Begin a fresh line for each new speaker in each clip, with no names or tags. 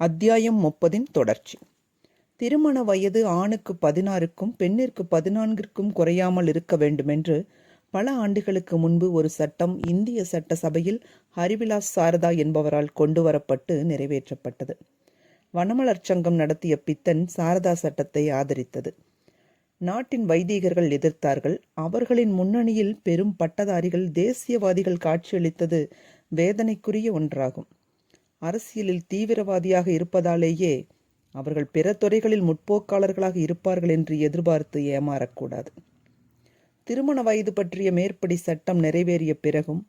அத்தியாயம் முப்பதின் தொடர்ச்சி. திருமண வயது ஆணுக்கு பதினாறுக்கும் பெண்ணிற்கு பதினான்கிற்கும் குறையாமல் இருக்க வேண்டுமென்று பல ஆண்டுகளுக்கு முன்பு ஒரு சட்டம் இந்திய சட்டசபையில் ஹரிவிலாஸ் சாரதா என்பவரால் கொண்டு வரப்பட்டு நிறைவேற்றப்பட்டது. வனமலர் சங்கம் நடத்திய பித்தன் சாரதா சட்டத்தை ஆதரித்தது. நாட்டின் வைதீகர்கள் எதிர்த்தார்கள். அவர்களின் முன்னணியில் பெரும் பட்டதாரிகள் தேசியவாதிகள் காட்சியளித்தது வேதனைக்குரிய ஒன்றாகும். அரசியலில் தீவிரவாதியாக இருப்பதாலேயே அவர்கள் பிற துறைகளில் முற்போக்காளர்களாக இருப்பார்கள் என்று எதிர்பார்த்து ஏமாறக்கூடாது. திருமண வயது பற்றிய மேற்படி சட்டம் நிறைவேறிய பிறகும்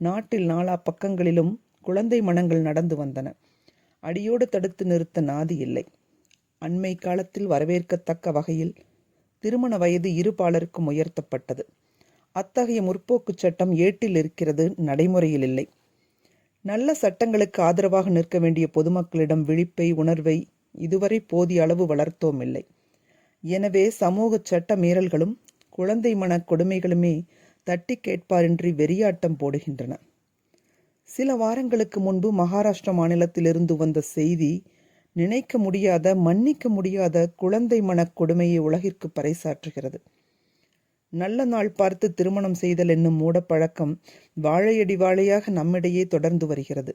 நாட்டில் நாலா பக்கங்களிலும் குழந்தை மனங்கள் நடந்து வந்தன. அடியோடு தடுத்து நிறுத்த நாதி இல்லை. அண்மை காலத்தில் வரவேற்கத்தக்க வகையில் திருமண வயது இரு பாலருக்கும் உயர்த்தப்பட்டது. அத்தகைய முற்போக்கு சட்டம் ஏட்டில் இருக்கிறது நடைமுறையில் இல்லை. நல்ல சட்டங்களுக்கு ஆதரவாக நிற்க வேண்டிய பொதுமக்களிடம் விழிப்பை உணர்வை இதுவரை போதிய அளவு வளர்த்தோம் இல்லை. எனவே சமூக சட்ட மீறல்களும் குழந்தை மன கொடுமைகளுமே தட்டி கேட்பாரின்றி வெறியாட்டம் போடுகின்றன. சில வாரங்களுக்கு முன்பு மகாராஷ்டிரா மாநிலத்திலிருந்து வந்த செய்தி நினைக்க முடியாத மன்னிக்க முடியாத குழந்தை மனக் கொடுமையை உலகிற்கு பறைசாற்றுகிறது. நல்ல நாள் பார்த்து திருமணம் செய்தல் என்னும் மூடப்பழக்கம் வாழையடி வாழையாக நம்மிடையே தொடர்ந்து வருகிறது.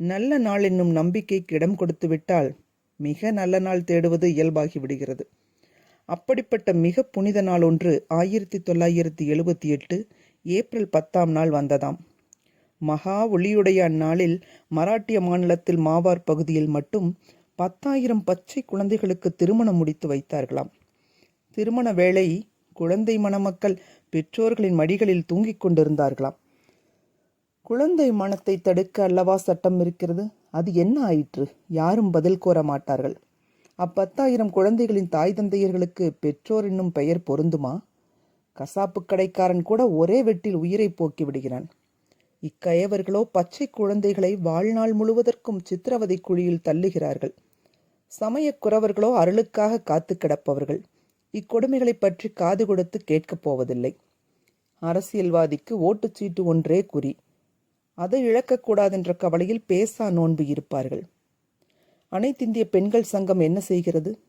நல்ல நாள் என்னும் நம்பிக்கைக்கு இடம் கொடுத்து விட்டால் மிக நல்ல நாள் தேடுவது இயல்பாகி விடுகிறது. அப்படிப்பட்ட மிக புனித நாள் ஒன்று ஆயிரத்தி தொள்ளாயிரத்தி எழுபத்தி எட்டு ஏப்ரல் பத்தாம் நாள் வந்ததாம். மகா ஒளியுடைய அந்நாளில் மராட்டிய மாநிலத்தில் மாவார் பகுதியில் மட்டும் பத்தாயிரம் பச்சை குழந்தைகளுக்கு திருமணம் முடித்து வைத்தார்களாம். திருமண வேளை குழந்தை மணமக்கள் பெற்றோர்களின் மடிகளில் தூங்கிக் கொண்டிருந்தார்களாம். குழந்தை மனத்தை தடுக்க அல்லவா சட்டம் இருக்கிறது? அது என்ன ஆயிற்று? யாரும் பதில் கோர மாட்டார்கள். அப்பத்தாயிரம் குழந்தைகளின் தாய் தந்தையர்களுக்கு பெற்றோர் என்னும் பெயர் பொருந்துமா? கசாப்பு கடைக்காரன் கூட ஒரே வெட்டில் உயிரை போக்கி விடுகிறான். இக்கயவர்களோ பச்சை குழந்தைகளை வாழ்நாள் முழுவதற்கும் சித்திரவதை குழியில் தள்ளுகிறார்கள். சமயக் குறவர்களோ அருளுக்காக காத்து கிடப்பவர்கள். இக்கொடுமைகளை பற்றி காது கொடுத்து கேட்கப் போவதில்லை. அரசியல்வாதிக்கு ஓட்டுச்சீட்டு ஒன்றே குறி. அதை இழக்கக்கூடாதென்ற கவலையில் பேசா நோன்பு இருப்பார்கள். அனைத்திந்திய பெண்கள் சங்கம் என்ன செய்கிறது?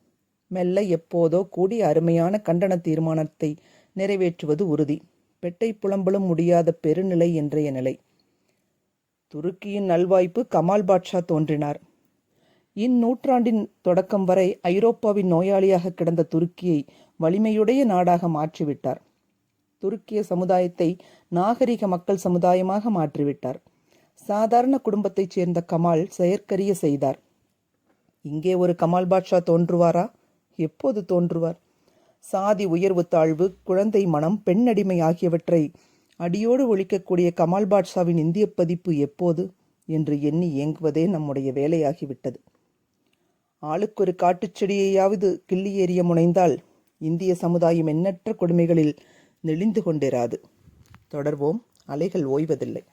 மெல்ல எப்போதோ கூடிய அருமையான கண்டன தீர்மானத்தை நிறைவேற்றுவது உறுதி. பெட்டை புலம்பலும் முடியாத பெருநிலை என்றைய நிலை. துருக்கியின் நல்வாய்ப்பு கமால் பாட்ஷா தோன்றினார். இந்நூற்றாண்டின் தொடக்கம் வரை ஐரோப்பாவின் நோயாளியாக கிடந்த துருக்கியை வலிமையுடைய நாடாக மாற்றிவிட்டார். துருக்கிய சமுதாயத்தை நாகரிக மக்கள் சமுதாயமாக மாற்றிவிட்டார். சாதாரண குடும்பத்தைச் சேர்ந்த கமால் செயற்கரிய செய்தார். இங்கே ஒரு கமால் பாட்ஷா தோன்றுவாரா? எப்போது தோன்றுவார்? சாதி உயர்வு தாழ்வு குழந்தை மனம் பெண்ணடிமை ஆகியவற்றை அடியோடு ஒழிக்கக்கூடிய கமால் பாட்ஷாவின் இந்திய பதிப்பு எப்போது? என்று எண்ணி இயங்குவதே நம்முடைய வேலையாகிவிட்டது. ஆளுக்கொரு காட்டுச் செடியையாவது கிள்ளி எறிய முனைந்தால் இந்திய சமுதாயம் எண்ணற்ற கொடுமைகளில் நெளிந்து கொண்டிராது தொடர்வோம். அலைகள் ஓய்வதில்லை.